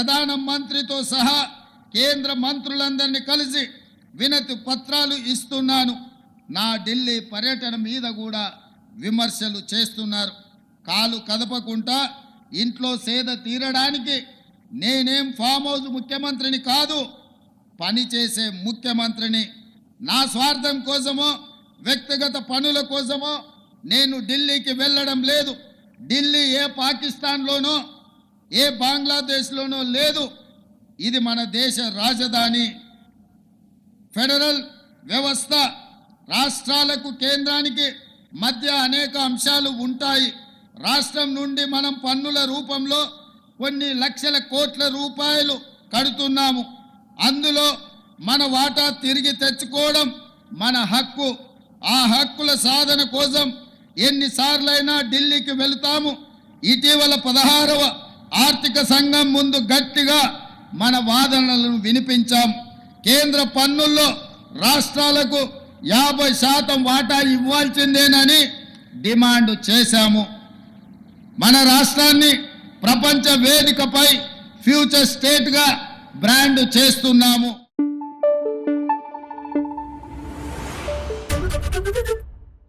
ప్రధాన మంత్రితో సహా కేంద్ర మంత్రులందరినీ కలిసి వినతి పత్రాలు ఇస్తున్నాను. నా ఢిల్లీ పర్యటన మీద కూడా విమర్శలు చేస్తున్నారు. కాలు కదపకుండా ఇంట్లో సేద తీరడానికి నేనేం ఫామ్ హౌస్ ముఖ్యమంత్రిని కాదు పనిచేసే ముఖ్యమంత్రిని. నా స్వార్థం కోసమో వ్యక్తిగత పనుల కోసమో నేను ఢిల్లీకి వెళ్ళడం లేదు. ఢిల్లీ ఏ పాకిస్తాన్లోనో ఏ బంగ్లాదేశ్లోనో లేదు. ఇది మన దేశ రాజధాని. ఫెడరల్ వ్యవస్థ రాష్ట్రాలకు కేంద్రానికి మధ్య అనేక అంశాలు ఉంటాయి. రాష్ట్రం నుండి మనం పన్నుల రూపంలో కొన్ని లక్షల కోట్ల రూపాయలు కడుతున్నాము. అందులో మన వాటా తిరిగి తెచ్చుకోవడం మన హక్కు. ఆ హక్కుల సాధన కోసం ఎన్నిసార్లైనా ఢిల్లీకి వెళుతాము. ఇటీవల పదహారవ ఆర్థిక సంఘం ముందు గట్టిగా మన వాదనలను వినిపించాం. కేంద్ర పన్నుల్లో రాష్ట్రాలకు యాభై శాతం వాటా ఇవ్వాల్సిందేనని డిమాండ్ చేశాము. మన రాష్ట్రాన్ని ప్రపంచ వేదికపై ఫ్యూచర్ స్టేట్గా బ్రాండ్ చేస్తున్నాము.